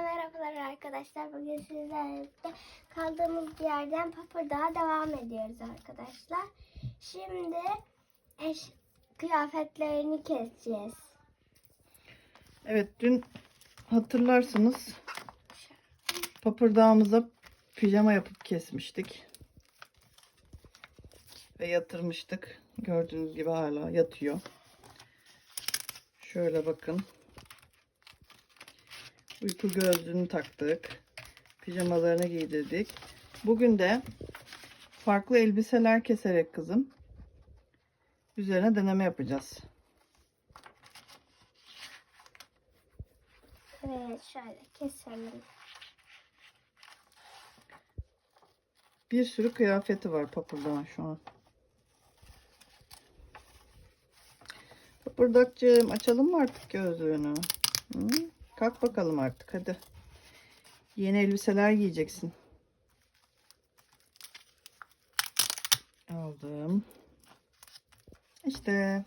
merhabalar arkadaşlar. Bugün sizlerle kaldığımız yerden papırdağa devam ediyoruz arkadaşlar. Şimdi eş kıyafetlerini keseceğiz. Evet dün hatırlarsınız papırdağımıza pijama yapıp kesmiştik. Ve yatırmıştık. Gördüğünüz gibi hala yatıyor. Şöyle bakın. Uyku gözlüğünü taktık. Pijamalarını giydirdik. Bugün de farklı elbiseler keserek kızım üzerine deneme yapacağız. Evet şöyle keselim. Bir sürü kıyafeti var papırdağın şu an. Papırdakçığım açalım mı artık gözlüğünü? Hı? Kalk bakalım artık hadi. Yeni elbiseler giyeceksin. Aldım. İşte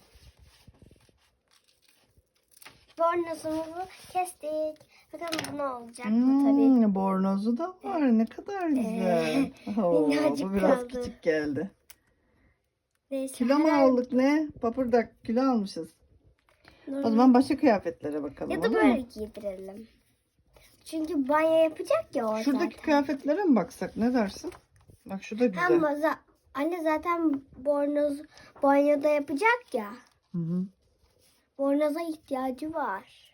Bornozumuzu kestik. Bakalım bu ne olacak mı tabii. hmm, bornozu da var. Ne kadar güzel. Oo, minnacık bu biraz kaldı. küçük geldi. Neyse. Kilo mu aldık ne? Papırdak kilo almışız. O zaman başka kıyafetlere bakalım. Ya da olur böyle mu? giydirelim. Çünkü banyo yapacak ya o Şuradaki zaten. kıyafetlere mi baksak? Ne dersin? Bak şu da güzel. Ama za- anne zaten bornoz banyoda yapacak ya. Hı hı. Bornoza ihtiyacı var.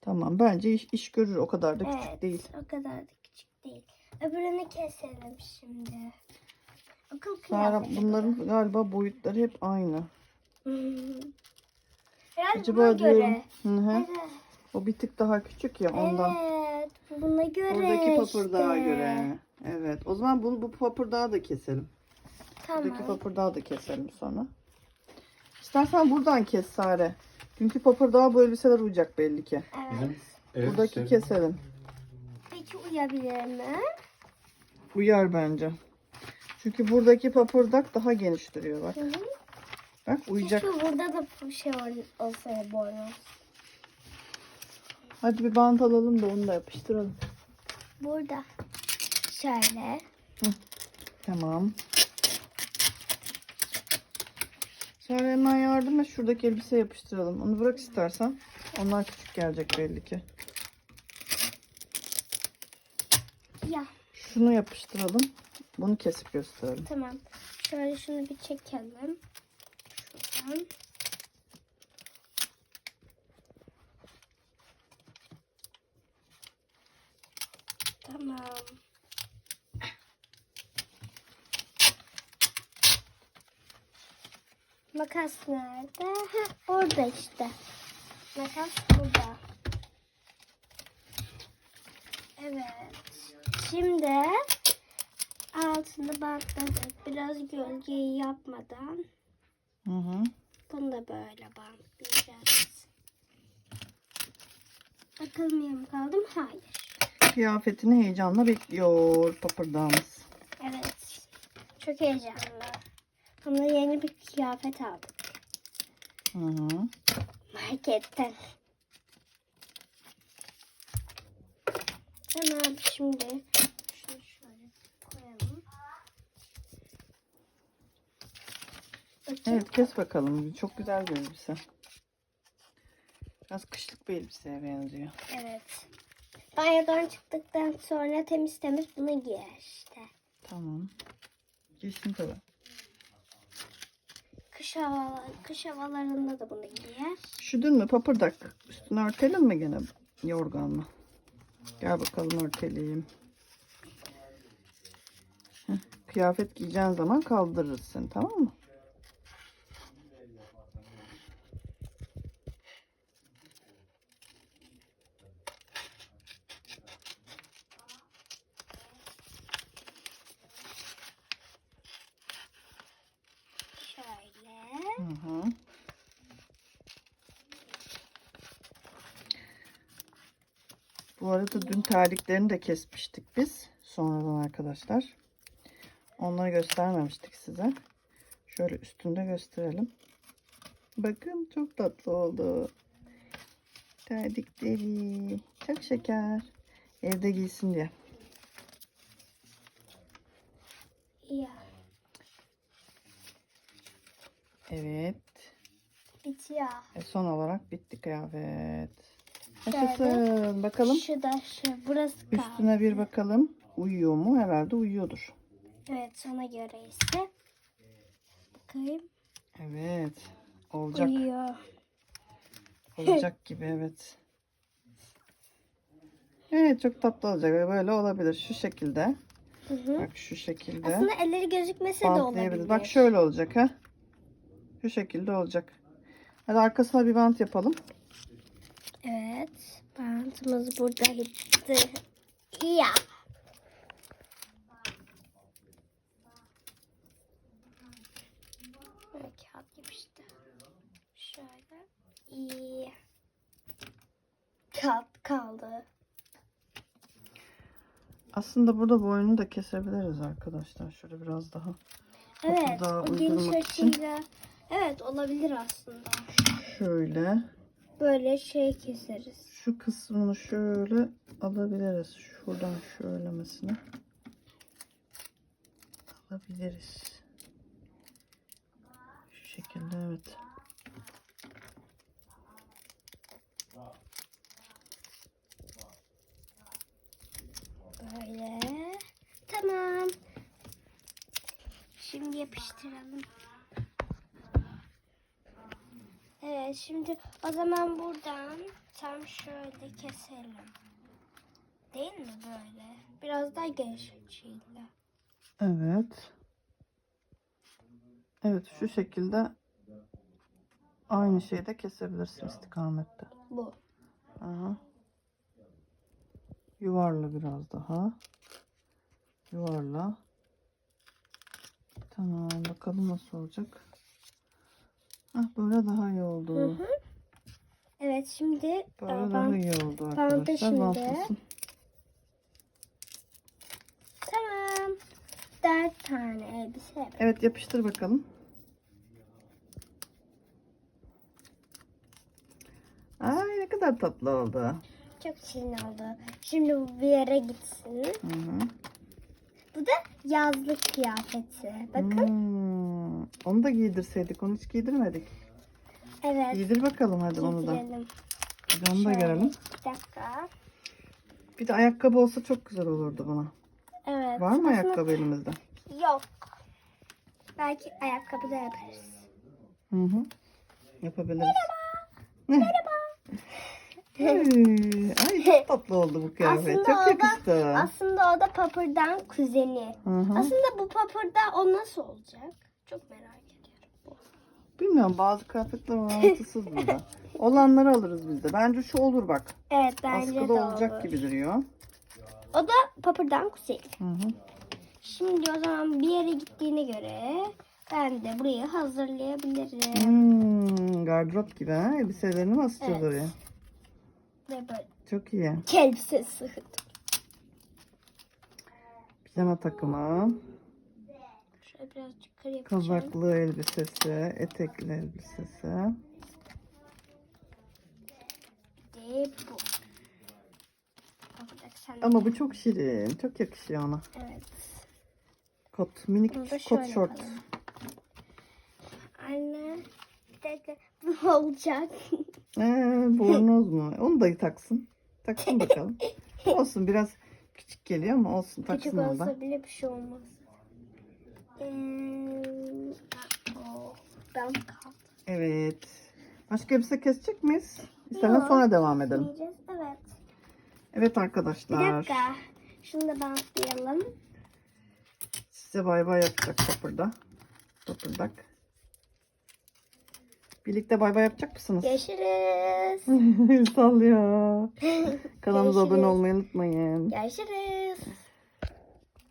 Tamam bence iş, iş görür. O kadar da küçük evet, değil. o kadar da küçük değil. Öbürünü keselim şimdi. Akıl Sara, kıyafeti. bunların galiba boyutları hep aynı. Hmm. Herhalde Acaba buna diyorum. göre. Hı hı. Evet. O bir tık daha küçük ya ondan. Evet. Buna göre Oradaki papırdağa işte. göre. Evet. O zaman bunu bu papırdağı da keselim. Buradaki Tamam. papırdağı da keselim sonra. İstersen buradan kes Sare. Çünkü papırdağa bu elbiseler uyacak belli ki. Evet. Bizim ev Buradaki ser- keselim. Peki uyabilir mi? Uyar bence. Çünkü buradaki papırdak daha geniş duruyor bak. Hı hı. Bak uyacak. Keşke burada da bir şey ol- olsa bornoz. Hadi bir bant alalım da onu da yapıştıralım. Burada. Şöyle. Tamam. Sonra hemen yardım et. Şuradaki elbise yapıştıralım. Onu bırak istersen. Onlar küçük gelecek belli ki. Ya Şunu yapıştıralım. Bunu kesip gösterelim. tamam. Şöyle şunu bir çekelim. Şuradan. Tamam. Makas nerede? Heh, orada işte. Makas burada. Evet. Şimdi altını bantladık. Biraz gölgeyi yapmadan Hı hı. bunu da böyle bantlayacağız. Takılmıyor mu kaldım? Hayır. Kıyafetini heyecanla bekliyor papırdağımız. Evet. Çok heyecanlı. Ona yeni bir kıyafet aldık Hı hı. marketten. Tamam şimdi şunu şöyle koyalım. Bakayım. Evet kes bakalım. Çok güzel bir elbise. Biraz kışlık bir elbiseye benziyor. Evet. Banyodan çıktıktan sonra temiz temiz bunu giyer işte. Tamam. Geçtim tabii. Kış, hava, kış havalarında da bunu giyer. Üşüdün mü papırdak? Üstünü örtelim mi gene yorganla? Gel bakalım örteleyeyim. Heh, Kıyafet giyeceğin zaman kaldırırız seni tamam mı? Şöyle. Hı hı. Bu arada dün terliklerini de kesmiştik biz. Sonradan arkadaşlar. Onları göstermemiştik size. Şöyle üstünde gösterelim. Bakın çok tatlı oldu. Terlikleri. Çok şeker. Evde giysin diye. Evet. Bitiyor. E son olarak bitti kıyafet. Yaşasın. Bakalım. Şu da şu. Burası kaldı. Üstüne bir bakalım. Uyuyor mu? Herhalde uyuyordur. Evet sana göre ise. Bakayım. Evet. Olacak. Uyuyor. Olacak gibi evet. Evet çok tatlı olacak böyle olabilir. Şu şekilde. Hı hı. Bak şu şekilde. Aslında elleri gözükmese de olabilir. Bak şöyle olacak ha. Şu şekilde olacak. Hadi arkasına bir bant yapalım. Evet. Bantımız buradaydı. Ya. Böyle kağıt işte. Şöyle. İyi. Kağıt kaldı. Aslında burada boynunu da kesebiliriz arkadaşlar. Şöyle biraz daha. Evet. daha O geniş açıyla. Evet olabilir aslında. Şöyle. Böyle şey keseriz. Şu kısmını şöyle alabiliriz. Şuradan şöylemesine. Alabiliriz. Şu şekilde evet. Böyle. Tamam. Şimdi yapıştıralım. Evet şimdi o zaman buradan tam şöyle keselim. Değil mi böyle? Biraz daha geniş açıyla. Evet. Evet şu şekilde aynı şeyde kesebilirsin istikamette. Bu. Aha. Yuvarla biraz daha. Yuvarla. Tamam bakalım nasıl olacak. Ah böyle daha iyi oldu. Hı hı. Evet şimdi Böyle daha bant- iyi oldu arkadaşlar. şimdi. Bantlasın. Tamam. Dört tane elbise Evet yapıştır bakalım. Ay ne kadar tatlı oldu. Çok şirin oldu. Şimdi bir yere gitsin. Hı hı. Bu da yazlık kıyafeti. Bakın. Hmm, Onu da giydirseydik. Onu hiç giydirmedik. Evet. Giydir bakalım hadi onu da. giydirelim. Hadi onu da Şöyle, görelim. Bir dakika. Bir de ayakkabı olsa çok güzel olurdu buna. Evet. Var mı aslında- ayakkabı elimizde? Yok. Belki ayakkabı da yaparız. Hı hı. Yapabiliriz. Merhaba. Ay çok tatlı oldu bu kıyafet. Aslında çok o da- yakıştı. Aslında o da Papır'dan kuzeni. Hı hı. Aslında bu Papır'da o nasıl olacak? Çok merak ediyorum. Bilmiyorum bazı kıyafetler orantısız burada. Olanları alırız biz de. Bence şu olur bak. Evet bence Askıda de olacak olur. gibi duruyor. O da Papır'dan kuzeni. Şimdi o zaman bir yere gittiğine göre ben de burayı hazırlayabilirim. Hmm, gardırop gibi ha. Elbiselerini mi asacağız Evet. oraya? Ve böyle Çok iyi. elbise sığdı. Pijama takımı, Şöyle biraz yukarı yapacağım. kazaklı elbisesi, etekli elbisesi. Bir de bu. Sen. Ama bu çok şirin. Çok yakışıyor ona. Evet. Kot, minik Bunu da küçük kot şöyle şort. yapalım. Anne. Bir dakika. Bu olacak. Ee, bornoz mu? Onu da taksın. Taksın bakalım. olsun biraz küçük geliyor ama olsun taksın Küçük olsa bile bir şey olmaz. Ee, o, ben kaldım. Evet. Başka elbise kesecek miyiz? İstersen Yok. sonra devam edelim. Yiyeceğiz. Evet. Evet Bir arkadaşlar. dakika. Şunu da bantlayalım. Size bay bay yapacak Topır'da. Topırdak. Birlikte bay bay yapacak mısınız? Görüşürüz. Sallıyor. Kanalımıza abone olmayı unutmayın. Görüşürüz.